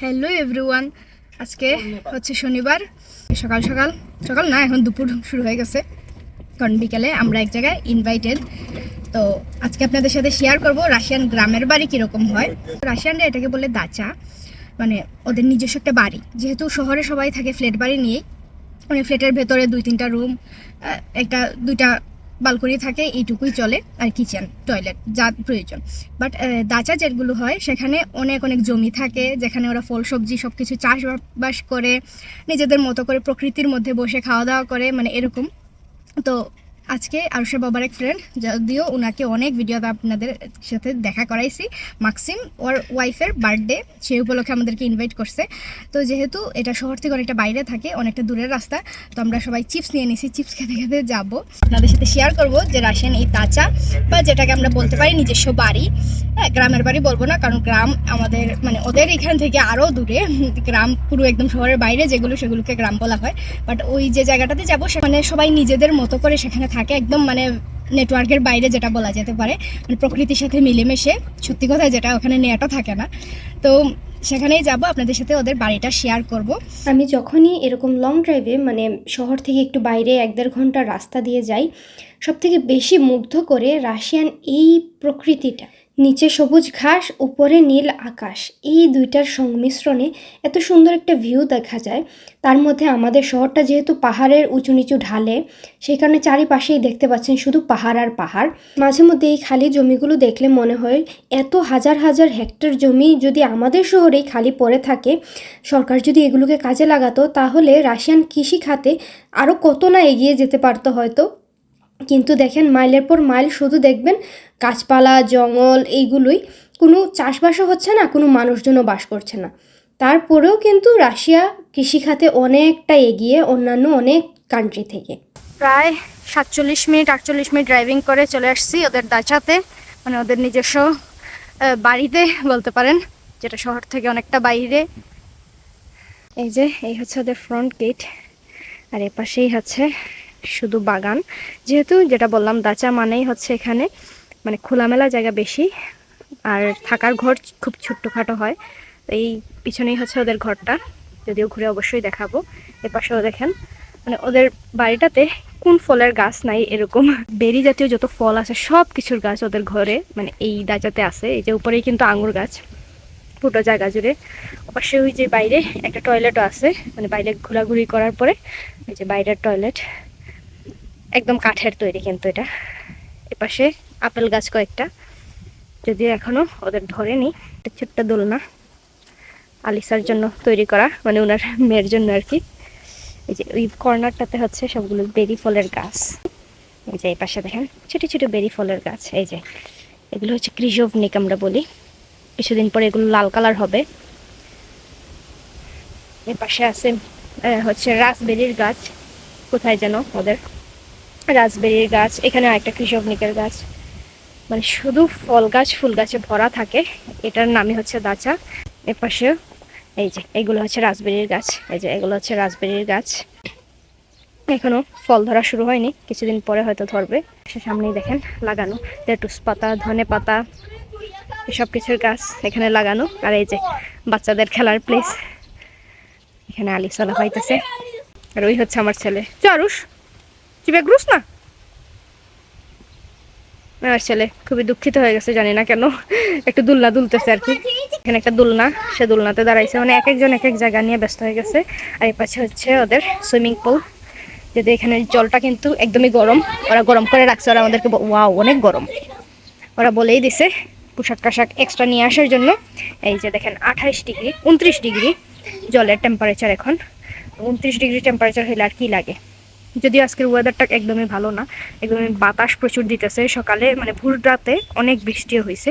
Hello everyone, আজকে হচ্ছে শনিবার, সকাল সকাল সকাল না, এখন দুপুর শুরু হয়ে গেছে। কারণ বিকেলে আমরা এক জায়গায় ইনভাইটেড তো আজকে আপনাদের সাথে শেয়ার করব রাশিয়ান গ্রামের বাড়ি কীরকম হয়। রাশিয়ানরা এটাকে বলে দাচা মানে ওদের নিজস্ব একটা বাড়ি। যেহেতু শহরে সবাই থাকে ফ্ল্যাট বাড়ি নিয়েই মানে ফ্ল্যাটের ভেতরে দুই তিনটা রুম একটা, দুইটা বালকনি থাকে, এইটুকুই চলে, আর কিচেন টয়লেট যা প্রয়োজন। বাট দাচা যেগুলো হয়, সেখানে অনেক অনেক জমি থাকে, যেখানে ওরা ফল, সবজি সব কিছু চাষবাস করে, নিজেদের মতো করে প্রকৃতির মধ্যে বসে খাওয়া দাওয়া করে মানে এরকম। তো আজকে আরুষের বাবার এক ফ্রেন্ড যদিও ওনাকে অনেক ভিডিওতে আপনাদের সাথে দেখা করাইছি। মাক্সিম, ওর ওয়াইফের বার্থডে সেই উপলক্ষে আমাদেরকে ইনভাইট করছে। তো যেহেতু এটা শহর থেকে অনেকটা বাইরে থাকে, অনেকটা দূরের রাস্তা, তো আমরা সবাই চিপস নিয়ে নিছি চিপস খেতে খেতে যাব। আপনাদের সাথে শেয়ার করব যে রাশিয়ান এই তাচা বা যেটাকে আমরা বলতে পারি নিজস্ব বাড়ি। হ্যাঁ গ্রামের বাড়ি বলব না, কারণ গ্রাম আমাদের মানে ওদের এখান থেকে আরও দূরে। গ্রাম পুরো একদম শহরের বাইরে, যেগুলো সেগুলোকে গ্রাম বলা হয়। বাট ওই যে জায়গাটাতে যাব, সেখানে সবাই নিজেদের মতো করে সেখানে থাকে, একদম মানে নেটওয়ার্কের বাইরে যেটা বলা যেতে পারে। মানে প্রকৃতির সাথে মিলেমিশে, সত্যি কথা যেটা, ওখানে নেটও থাকে না। তো সেখানেই যাব, আপনাদের সাথে ওদের বাড়িটা শেয়ার করব। আমি যখনই এরকম লং ড্রাইভে মানে শহর থেকে একটু বাইরে, এক দেড় ঘণ্টা রাস্তা দিয়ে যাই সব থেকে বেশি মুগ্ধ করে রাশিয়ান এই প্রকৃতিটা। নিচে সবুজ ঘাস, উপরে নীল আকাশ। এই দুইটার সংমিশ্রণে এত সুন্দর একটা ভিউ দেখা যায়। তার মধ্যে আমাদের শহরটা যেহেতু পাহাড়ের উঁচু নিচু ঢালে সেই কারণে চারিপাশেই দেখতে পাচ্ছেন শুধু পাহাড় আর পাহাড়। মাঝে মধ্যে এই খালি জমিগুলো দেখলে মনে হয় এত হাজার হাজার হেক্টর জমি যদি আমাদের শহরেই খালি পড়ে থাকে, সরকার যদি এগুলোকে কাজে লাগাতো, তাহলে রাশিয়ান কৃষি খাতে আরও কত না এগিয়ে যেতে পারতো হয়তো। কিন্তু দেখেন মাইলের পর মাইল শুধু দেখবেন গাছপালা, জঙ্গল এইগুলোই কোনো চাষবাসও হচ্ছে না, কোনো মানুষজনও বাস করছে না। তারপরেও কিন্তু রাশিয়া কৃষিখাতে অনেকটা এগিয়ে অন্যান্য অনেক কান্ট্রি থেকে। প্রায় সাতচল্লিশ মিনিট, আটচল্লিশ মিনিট ড্রাইভিং করে চলে আসছি ওদের দাচাতে মানে ওদের নিজস্ব বাড়িতে বলতে পারেন, যেটা শহর থেকে অনেকটা বাইরে। এই যে, এই হচ্ছে ওদের ফ্রন্ট গেট আর এ পাশেই হচ্ছে শুধু বাগান। যেহেতু যেটা বললাম, দাচা মানেই হচ্ছে এখানে মানে খোলামেলা জায়গা বেশি, আর থাকার ঘর খুব ছোট্টখাটো হয়। এই পিছনেই হচ্ছে ওদের ঘরটা, যদিও ঘুরে অবশ্যই দেখাবো। এ পাশেও দেখেন মানে ওদের বাড়িটাতে কোন ফলের গাছ নাই এরকম। বেরি জাতীয় যত ফল আছে, সব কিছুর গাছ ওদের ঘরে মানে এই দাঁচাতে আছে। এই যে উপরেই কিন্তু আঙুর গাছ পুরো জায়গা জুড়ে। পাশে ওই যে বাইরে একটা টয়লেটও আছে মানে বাইরে ঘোরাঘুরি করার পরে, এই যে বাইরের টয়লেট একদম কাঠের তৈরি কিন্তু এটা। এপাশে আপেল গাছ কয়েকটা। যদিও এখনও ওদের ধরেনি একটা ছোট্ট দোলনা। আলিসার জন্য তৈরি করা মানে ওনার মেয়ের জন্য আর কি। এই যে ওই কর্নারটাতে হচ্ছে সবগুলো বেরি ফলের গাছ। এই যে এই পাশে দেখেন, ছোট ছোট বেরি ফলের গাছ, এই যে। এগুলো হচ্ছে কৃষভনিক আমরা বলি। কিছুদিন পরে এগুলো লাল কালার হবে। এর পাশে আছে হচ্ছে রাসবেরির গাছ। কোথায় যেন ওদের রাসবেরির গাছ, এখানে আরেকটা কৃষকনিকের গাছ। মানে শুধু ফল গাছ, ফুল গাছে ভরা থাকে। এটার নামই হচ্ছে দাচা। এর পাশে এই যে, এগুলো হচ্ছে রাসবেরির গাছ। এই যে, এগুলো হচ্ছে রাসবেরির গাছ। এখনও ফল ধরা শুরু হয়নি, কিছুদিন পরে হয়তো ধরবে। সে সামনেই দেখেন, লাগানো। লেটুস পাতা, ধনে পাতা, এসব কিছুর গাছ এখানে লাগানো। আর এই যে, বাচ্চাদের খেলার প্লেস এখানে আলি সালা পাইতেছে। আর ওই হচ্ছে আমার ছেলে। চারুষ তুই বেগ্রুস না? আমার ছেলে খুবই দুঃখিত হয়ে গেছে, জানি না কেন। একটু দুলনা দুলতেছে আর কি। এখানে একটা দুলনা, সে দুলনাতে দাঁড়াইছে। মানে এক একজন এক এক জায়গা নিয়ে ব্যস্ত হয়ে গেছে। আর এই পাশে হচ্ছে ওদের সুইমিং পুল। যদি এখানে জলটা কিন্তু একদমই গরম, ওরা গরম করে রাখছে, ওরা আমাদেরকে ওয়াও, অনেক গরম। ওরা বলেই দিছে পোশাক টাশাক এক্সট্রা নিয়ে আসার জন্য। এই যে দেখেন, আঠাইশ ডিগ্রি, উনত্রিশ ডিগ্রি জলের টেম্পারেচার এখন। উনত্রিশ ডিগ্রি টেম্পারেচার হইলে আর কি লাগে? যদিও আজকের ওয়েদারটা একদমই ভালো না, একদমই বাতাস প্রচুর দিতেছে। সকালে মানে ভোর রাতে অনেক বৃষ্টিও হয়েছে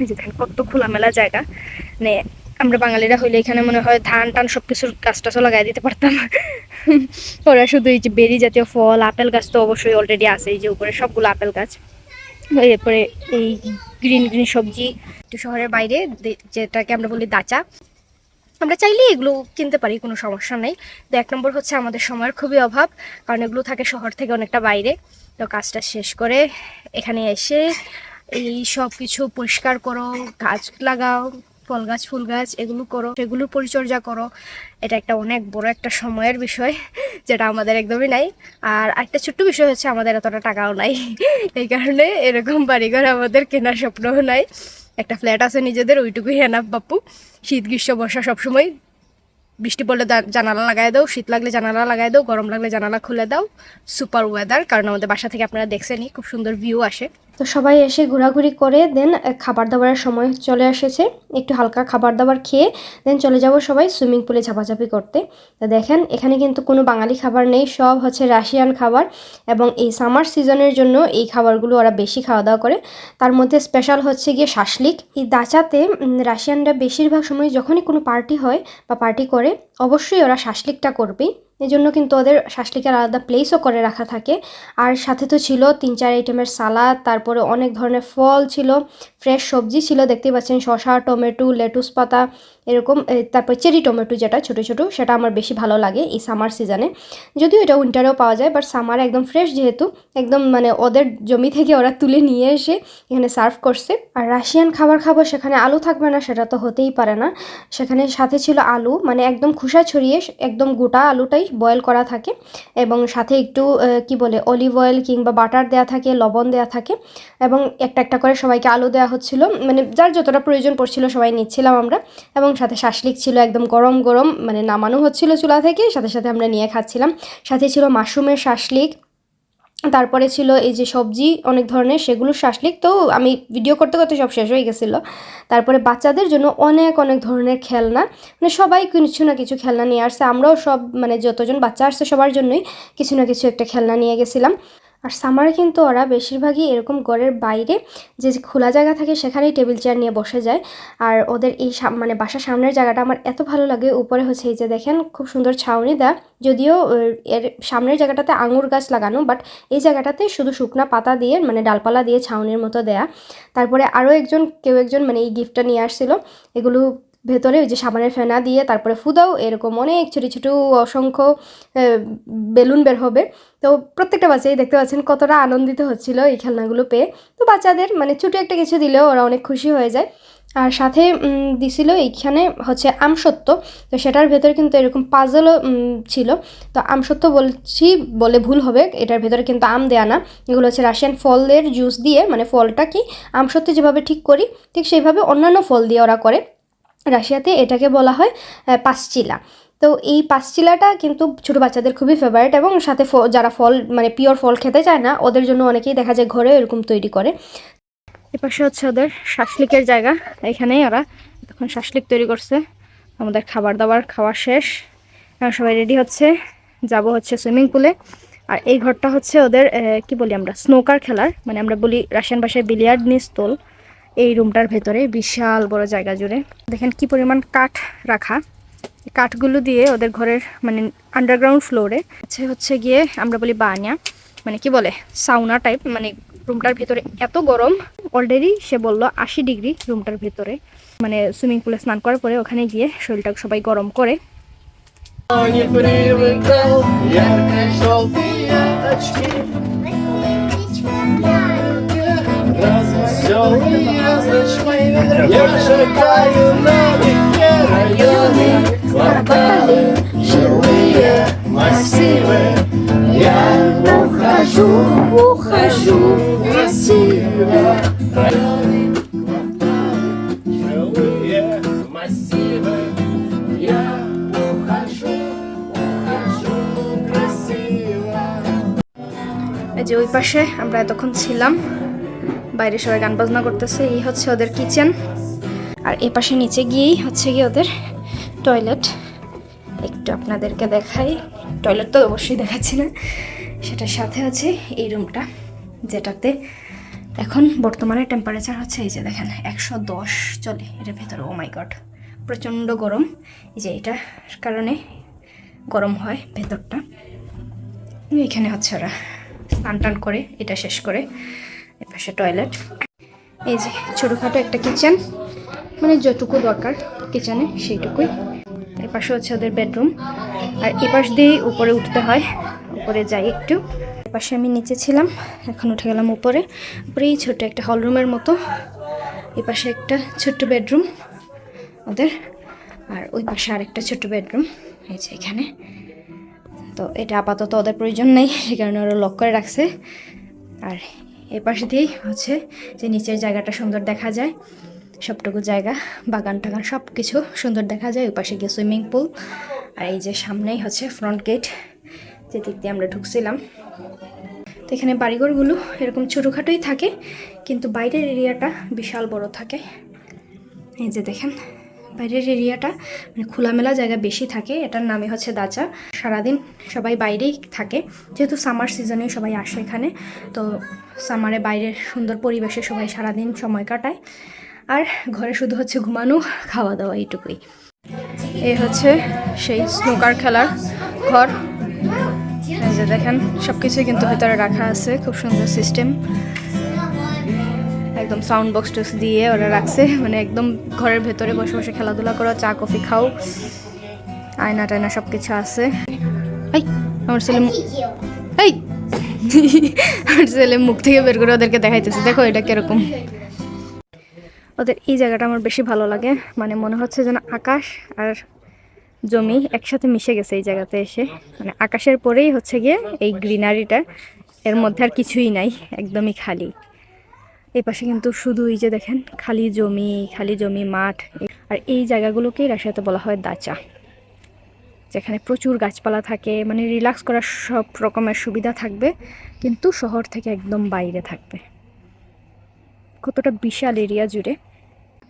এই যে দেখেন কত খোলামেলা জায়গা। মানে আমরা বাঙালিরা হইলে এখানে মনে হয় ধান টান সব কিছুর গাছ টাছও লাগাই দিতে পারতাম। ওরা শুধু এই যে বেরি জাতীয় ফল, আপেল গাছ তো অবশ্যই অলরেডি আছে, এই যে উপরে সবগুলো আপেল গাছ। এরপরে এই গ্রিন গ্রিন সবজি। শহরের বাইরে যেটাকে আমরা বলি দাচা। আমরা চাইলে এগুলো কিনতে পারি, কোনো সমস্যা নেই। তো এক নম্বর হচ্ছে আমাদের সময়ের খুবই অভাব, কারণ এগুলো থাকে শহর থেকে অনেকটা বাইরে। তো কাজটা শেষ করে এখানে এসে এই সব কিছু পরিষ্কার করো, গাছ লাগাও, ফল গাছ, ফুল গাছ, এগুলো করো, সেগুলো পরিচর্যা করো। এটা একটা অনেক বড় একটা সময়ের বিষয়, যেটা আমাদের একদমই নাই। আর একটা ছোট্ট বিষয় হচ্ছে আমাদের এতটা টাকাও নাই, এই কারণে এরকম বাড়িঘর আমাদের কেনার স্বপ্নও নাই। একটা ফ্ল্যাট আছে নিজেদের, ওইটুকুই এনাফ বাপু। শীত, গ্রীষ্ম, বর্ষা সবসময়। বৃষ্টি পড়লে জানালা লাগাই দাও, শীত লাগলে জানালা লাগাই দাও, গরম লাগলে জানালা খুলে দাও। সুপার ওয়েদার কারণ আমাদের বাসা থেকে আপনারা দেখছেনই, খুব সুন্দর ভিউ আসে। তো সবাই এসে ঘোরাঘুরি করে দেন খাবার দাবারের সময় চলে এসেছে। একটু হালকা খাবার দাবার খেয়ে দেন চলে যাব সবাই সুইমিং পুলে ঝাপাঝাপি করতে। তো দেখেন, এখানে কিন্তু কোনো বাঙালি খাবার নেই, সব হচ্ছে রাশিয়ান খাবার এবং এই সামার সিজনের জন্য এই খাবারগুলো ওরা বেশি খাওয়া দাওয়া করে। তার মধ্যে স্পেশাল হচ্ছে গিয়ে শাসলিক। এই দাচাতে রাশিয়ানরা বেশিরভাগ সময় যখনই কোনো পার্টি হয় বা পার্টি করে, অবশ্যই ওরা শাসলিকটা করবেই। এই জন্য কিন্তু ওদের শাসলিকের আলাদা প্লেসও করে রাখা থাকে। আর সাথে তো ছিল তিন, চার আইটেমের সালাদ তারপরে অনেক ধরনের ফল ছিল ফ্রেশ সবজি ছিল, দেখতেই পাচ্ছেন শশা টমেটো লেটুস পাতা এরকম তারপর চেরি টমেটো যেটা ছোটো ছোটো, সেটা আমার বেশি ভালো লাগে এই সামার সিজনে যদিও এটা উইন্টারেও পাওয়া যায় বাট সামার একদম ফ্রেশ যেহেতু, একদম মানে ওদের জমি থেকে ওরা তুলে নিয়ে এসে এখানে সার্ভ করছে। আর রাশিয়ান খাবার খাব, সেখানে আলু থাকবে না, সেটা তো হতেই পারে না। সেখানে সাথে ছিল আলু মানে একদম খোসা ছড়িয়ে একদম গোটা আলুটাই বয়েল করা থাকে। এবং সাথে একটু কি বলে অলিভ অয়েল কিংবা বাটার দেওয়া থাকে, লবণ দেওয়া থাকে। এবং একটা একটা করে সবাইকে আলু দেওয়া হচ্ছিল। মানে যার যতটা প্রয়োজন পড়ছিল সবাই নিচ্ছিলাম আমরা। এবং সাথে শাসলিক ছিল একদম গরম গরম মানে নামানো হচ্ছিল চুলা থেকে, সাথে সাথে আমরা নিয়ে খাচ্ছিলাম। সাথে ছিল মাশরুমের শাসলিক তারপরে ছিল এই যে সবজি, অনেক ধরনের সেগুলো শাসলিক তো আমি ভিডিও করতে করতে সব শেষ হয়ে গেছিল। তারপরে বাচ্চাদের জন্য অনেক অনেক ধরনের খেলনা মানে সবাই কিছু না কিছু খেলনা নিয়ে আসছে। আমরাও সব মানে যতজন বাচ্চা আসছে সবার জন্যই কিছু না কিছু একটা খেলনা নিয়ে গেছিলাম। আর সামারে কিন্তু ওরা বেশিরভাগই এরকম ঘরের বাইরে যে খোলা জায়গা থাকে সেখানেই টেবিল চেয়ার নিয়ে বসে যায়। আর ওদের এই মানে বাসার সামনের জায়গাটা আমার এত ভালো লাগে, উপরে হচ্ছে এই যে দেখেন খুব সুন্দর ছাউনি দেয়া যদিও এর সামনের জায়গাটাতে আঙুর গাছ লাগানো, বাট এই জায়গাটাতে শুধু শুকনা পাতা দিয়ে মানে ডালপালা দিয়ে ছাউনির মতো দেয়া। তারপরে আরও একজন, কেউ একজন মানে এই গিফটটা নিয়ে আসছিল, এগুলো ভেতরে ওই যে সাবানের ফেনা দিয়ে তারপরে ফুদাও এরকম অনেক ছোটো ছোটো অসংখ্য বেলুন বের হবে। তো প্রত্যেকটা বাচ্চাই দেখতে পাচ্ছেন কতটা আনন্দিত হচ্ছিল এই খেলনাগুলো পেয়ে। তো বাচ্চাদের মানে ছোটো একটা কিছু দিলেও ওরা অনেক খুশি হয়ে যায়। আর সাথে দিছিল এইখানে হচ্ছে আমসত্ত্ব। তো সেটার ভেতরে কিন্তু এরকম পাজলও ছিল। তো আমসত্ত্ব বলছি, বলে ভুল হবে, এটার ভেতরে কিন্তু আম দেয়া না। এগুলো হচ্ছে রাশিয়ান ফলের জুস দিয়ে মানে ফলটা কি? আমসত্ত্ব যেভাবে ঠিক করি, ঠিক সেইভাবে অন্যান্য ফল দিয়ে ওরা করে। রাশিয়াতে এটাকে বলা হয় আহ, পাঁচচিলা তো এই পাঁচচিলাটা কিন্তু ছোটো বাচ্চাদের খুবই ফেভারিট এবং সাথে যারা ফল মানে পিওর ফল খেতে চায় না ওদের জন্য অনেকেই দেখা যায় ঘরে এরকম তৈরি করে। এপাশে হচ্ছে ওদের শাসলিকের জায়গা। এখানেই ওরা তখন শাসলিক তৈরি করছে। আমাদের খাবার দাবার খাওয়া শেষ। সবাই রেডি হচ্ছে। যাব হচ্ছে সুইমিং পুলে আর এই ঘরটা হচ্ছে ওদের কি বলি আমরা? স্নোকার খেলার। মানে আমরা বলি রাশিয়ান ভাষায় বিলিয়ার্ড নিস্তল এই রুমটার ভেতরে বিশাল বড় জায়গা জুড়ে দেখেন কি পরিমাণ কাঠ রাখা এই কাঠগুলো দিয়ে ওদের ঘরের মানে আন্ডারগ্রাউন্ড ফ্লোরে হচ্ছে হচ্ছে গিয়ে আমরা বলি বানিয়া মানে কি বলে সাউনা টাইপ মানে রুমটার ভেতরে এত গরম অলরেডি সে বললো আশি ডিগ্রি রুমটার ভেতরে মানে সুইমিং পুলে স্নান করার পরে ওখানে গিয়ে শরীরটা সবাই গরম করে не привыкал ярко-желтые очки Развеселые значки Я шагаю на реке районы Кварталы, жилые массивы Я ухожу, ухожу красиво Районы, кварталы, жилые массивы Я ухожу, ухожу красиво এই যে ওই পাশে আমরা এতক্ষণ ছিলাম বাইরে সবাই গান বাজনা করতেছে, এই হচ্ছে ওদের কিচেন আর এই পাশে নিচে গিয়েই হচ্ছে গিয়ে ওদের টয়লেট একটু আপনাদেরকে দেখাই। টয়লেট তো অবশ্যই দেখাচ্ছি না। সেটার সাথে আছে এই রুমটা যেটাতে এখন বর্তমানে টেম্পারেচার হচ্ছে এই যে দেখেন, একশো দশ চলে এটার ভেতরে। ও মাই গড প্রচণ্ড গরম। এই যে এটার কারণে গরম হয় ভেতরটা। এখানে হচ্ছে ওরা স্নান টান করে, এটা শেষ করে। এপাশে টয়লেট এই যে ছোটোখাটো একটা কিচেন মানে যেটুকু দরকার কিচেনে সেইটুকুই। এপাশে হচ্ছে ওদের বেডরুম আর এপাশ দিয়েই উপরে উঠতে হয়, উপরে যাই একটু। এপাশে আমি নিচে ছিলাম, এখন উঠে গেলাম উপরে। উপরেই ছোট একটা হলরুমের মতো। এপাশে একটা ছোট্ট বেডরুম ওদের, আর ওই পাশে আরেকটা ছোট্ট বেডরুম এই যে এখানে। তো এটা আপাতত ওদের প্রয়োজন নেই সে কারণে ওরা লক করে রাখছে। আর এই পাশে দিয়েই হচ্ছে যে নিচের জায়গাটা সুন্দর দেখা যায়। সবটুকু জায়গা, বাগান টাগান সব কিছু সুন্দর দেখা যায়। ওই পাশে গিয়ে সুইমিং পুল। আর এই যে সামনেই হচ্ছে ফ্রন্ট গেট, যে দিক দিয়ে আমরা ঢুকছিলাম। তো এখানে বাড়িঘরগুলো এরকম ছোটোখাটোই থাকে, কিন্তু বাইরের এরিয়াটা বিশাল বড় থাকে। এই যে দেখেন বাইরের এরিয়াটা মানে খোলামেলা জায়গা বেশি থাকে, এটার নামই হচ্ছে দাচা। সারাদিন সবাই বাইরেই থাকে, যেহেতু সামার সিজনে সবাই আসে এখানে, তো সামারে বাইরের সুন্দর পরিবেশে সবাই সারাদিন সময় কাটায়। আর ঘরে শুধু হচ্ছে ঘুমানো খাওয়া দাওয়া এইটুকুই। এ হচ্ছে সেই স্নোকার খেলার ঘর। যে দেখেন সব কিছুই কিন্তু ভেতরে রাখা আছে, খুব সুন্দর সিস্টেম একদম সাউন্ড বক্স টক্স দিয়ে ওরা রাখছে। মানে একদম ঘরের ভেতরে বসে বসে খেলাধুলা করো, চা, কফি খাও। আয়না টায়না সব কিছু আছে আমার ছেলে এই! আমার ছেলে মুখ থেকে বের করে ওদেরকে দেখাইতেছে। দেখো এটা কীরকম। ওদের এই জায়গাটা আমার বেশি ভালো লাগে। মানে মনে হচ্ছে যেন আকাশ আর জমি একসাথে মিশে গেছে এই জায়গাতে এসে। মানে আকাশের পরেই হচ্ছে গিয়ে এই গ্রিনারিটা। এর মধ্যে আর কিছুই নাই, একদমই খালি। এই পাশে কিন্তু শুধু এই যে দেখেন, খালি জমি খালি জমি, মাঠ আর এই জায়গাগুলোকেই রাশিয়াতে বলা হয় দাচা। যেখানে প্রচুর গাছপালা থাকে মানে রিল্যাক্স করার সব রকমের সুবিধা থাকবে, কিন্তু শহর থেকে একদম বাইরে থাকবে। কতটা বিশাল এরিয়া জুড়ে।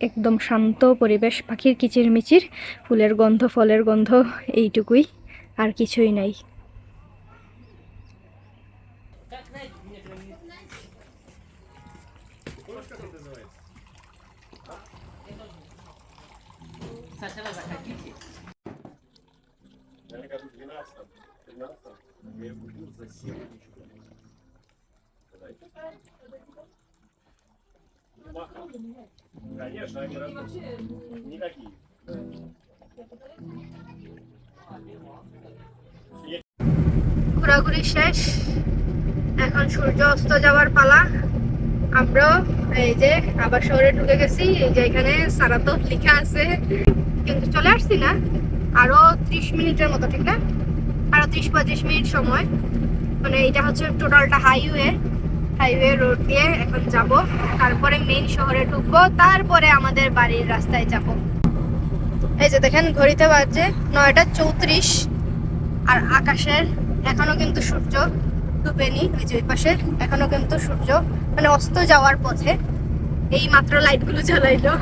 একদম শান্ত পরিবেশ, পাখির কিচিরমিচির, ফুলের গন্ধ, ফলের গন্ধ, এইটুকুই, আর কিছুই নাই। Конечно, они работают. Никакие. ঘোরাঘুরি শেষ এখন সূর্য অস্ত যাওয়ার পালা আমরাও এই যে আবার শহরে ঢুকে গেছি এই যে এখানে সারাতপ লেখা আছে কিন্তু চলে আসছি না আরো ত্রিশ মিনিটের মতো ঠিক না আরও ত্রিশ পঁয়ত্রিশ মিনিট সময়। মানে এটা হচ্ছে টোটালটা হাইওয়ে। হাইওয়ে রোড দিয়ে এখন যাব। তারপরে মেইন শহরে ঢুকবো। তারপরে আমাদের বাড়ির রাস্তায় যাব। এই যে দেখেন, ঘড়িতে বাজছে নয়টা চৌত্রিশ। আর আকাশের এখনও কিন্তু সূর্য ডুবেনি ওই যে ওই পাশে। এখনও কিন্তু সূর্য মানে অস্ত যাওয়ার পথে। এই মাত্র লাইটগুলো জ্বালাইলো।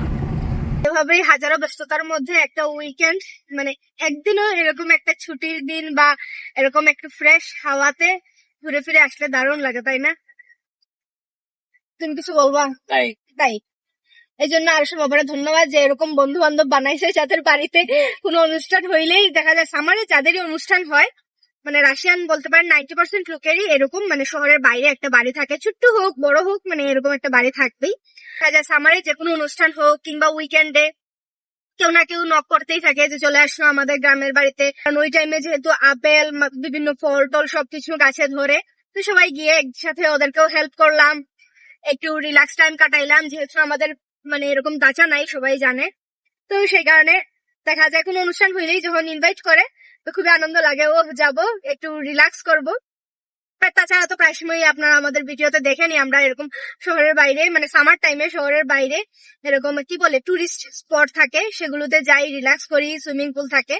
এভাবেই হাজারো ব্যস্ততার মধ্যে একটা উইকেন্ড মানে একদিনও এরকম একটা ছুটির দিন বা এরকম একটু ফ্রেশ হাওয়াতে ঘুরে ফিরে আসলে দারুণ লাগে তাই না? তুমি কিছু বলবা? তাই। তাই। এই জন্য আর সব বাবারা ধন্যবাদ যে এরকম বন্ধু বান্ধব বানাইছে যাদের বাড়িতে কোনো অনুষ্ঠান হইলেই দেখা যায় সামারে যাদেরই অনুষ্ঠান হয় মানে রাশিয়ান বলতে পারেন নাইনটি পার্সেন্ট লোকেরই এরকম মানে শহরের বাইরে একটা বাড়ি থাকে, ছোট্ট হোক, বড় হোক মানে এরকম একটা বাড়ি থাকবেই। সামারে যে কোনো অনুষ্ঠান হোক কিংবা উইকেন্ডে কেউ না কেউ নক করতেই থাকে যে চলে আসলো আমাদের গ্রামের বাড়িতে। কারণ ওই টাইমে যেহেতু আপেল বিভিন্ন ফল টল সবকিছু গাছে ধরে, তো সবাই গিয়ে একসাথে ওদেরকেও হেল্প করলাম। একটু রিল্যাক্স টাইম কাটাইলাম, যেহেতু আমাদের মানে এরকম দাঁচা নাই, সবাই জানে। তো সেই কারণে দেখা যায় কোনো অনুষ্ঠান হইলেই যখন ইনভাইট করে তো খুবই আনন্দ লাগে। ও, যাব, একটু রিল্যাক্স করব। তাছাড়া তো প্রায় সময়ই আপনারা আমাদের ভিডিওতে দেখেনি আমরা এরকম শহরের বাইরে মানে সামার টাইমে শহরের বাইরে এরকম, কি বলে টুরিস্ট স্পট থাকে, সেগুলোতে যাই রিল্যাক্স করি সুইমিং পুল থাকে।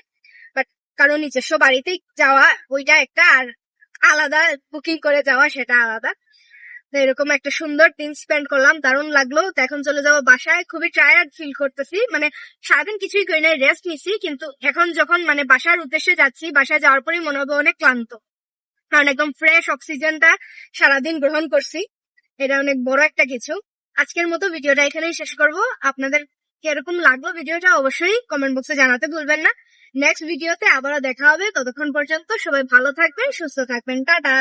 বাট কারণ নিজস্ব বাড়িতেই যাওয়া, ওইটা একটা, আর আলাদা বুকিং করে যাওয়া, সেটা আলাদা। তো এরকম একটা সুন্দর দিন স্পেন্ড করলাম, দারুণ লাগল। তো এখন চলে যাব বাসায়। খুবই টায়ার্ড ফিল করতেছি। মানে সারাদিন কিছুই করি নাই রেস্ট নিছি। কিন্তু এখন যখন মানে বাসার উদ্দেশ্যে যাচ্ছি, বাসায় যাওয়ার পরেই মনে হবে অনেক ক্লান্ত। কারণ একদম ফ্রেশ অক্সিজেনটা সারাদিন গ্রহণ করছি। এটা অনেক বড় একটা কিছু। আজকের মতো ভিডিওটা এখানেই শেষ করব। আপনাদের কীরকম লাগল ভিডিওটা অবশ্যই কমেন্ট বক্সে জানাতে ভুলবেন না। নেক্সট ভিডিওতে আবারও দেখা হবে। ততক্ষণ পর্যন্ত সবাই ভালো থাকবেন, সুস্থ থাকবেন। টাটা!